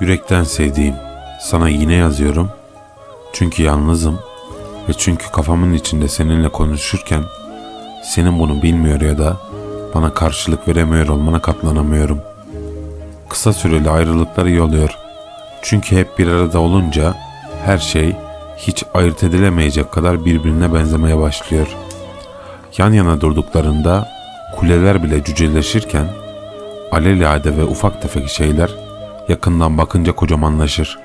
Yürekten sevdiğim, sana yine yazıyorum. Çünkü yalnızım ve çünkü kafamın içinde seninle konuşurken senin bunu bilmiyor ya da bana karşılık veremiyor olmana katlanamıyorum. Kısa süreli ayrılıklar iyi oluyor. Çünkü hep bir arada olunca her şey hiç ayırt edilemeyecek kadar birbirine benzemeye başlıyor. Yan yana durduklarında kuleler bile cüceleşirken alelade ve ufak tefek şeyler yakından bakınca kocamanlaşır.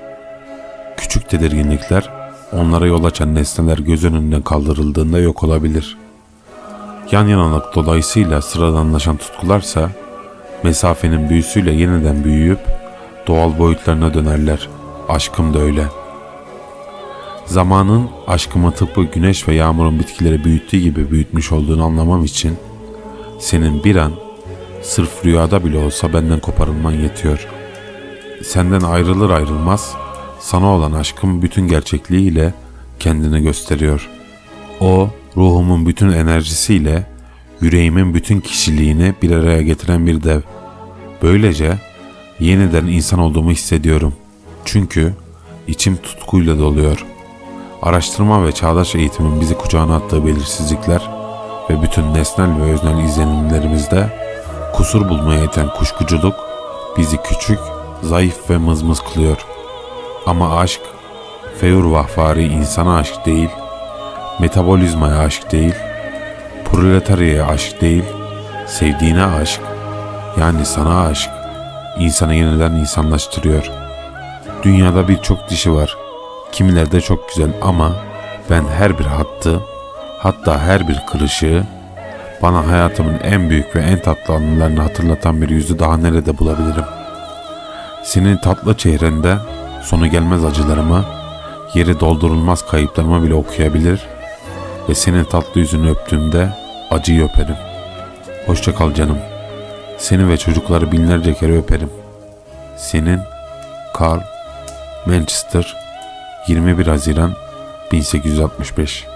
Küçük tedirginlikler onlara yol açan nesneler göz önünden kaldırıldığında yok olabilir. Yan yanalık dolayısıyla sıradanlaşan tutkularsa mesafenin büyüsüyle yeniden büyüyüp doğal boyutlarına dönerler. Aşkım da öyle. Zamanın aşkımı tıpkı güneş ve yağmurun bitkileri büyüttüğü gibi büyütmüş olduğunu anlamam için senin bir an sırf rüyada bile olsa benden koparılman yetiyor. Senden ayrılır ayrılmaz sana olan aşkım bütün gerçekliğiyle kendini gösteriyor. O ruhumun bütün enerjisiyle yüreğimin bütün kişiliğini bir araya getiren bir dev. Böylece yeniden insan olduğumu hissediyorum. Çünkü içim tutkuyla doluyor. Araştırma ve çağdaş eğitimin bizi kucağına attığı belirsizlikler ve bütün nesnel ve öznel izlenimlerimizde kusur bulmaya iten kuşkuculuk bizi küçük, zayıf ve mızmız kılıyor. Ama aşk, feyur vahvari insana aşk değil, metabolizmaya aşk değil, proletaryaya aşk değil, sevdiğine aşk, yani sana aşk, insanı yeniden insanlaştırıyor. Dünyada birçok dişi var. Kimileri de çok güzel ama ben her bir hattı, hatta her bir kırışığı bana hayatımın en büyük ve en tatlı anılarını hatırlatan bir yüzü daha nerede bulabilirim? Senin tatlı çehrende sonu gelmez acılarımı, yeri doldurulmaz kayıplarımı bile okuyabilir ve senin tatlı yüzünü öptüğümde acıyı öperim. Hoşça kal canım. Seni ve çocukları binlerce kere öperim. Senin Carl Manchester 21 Haziran 1865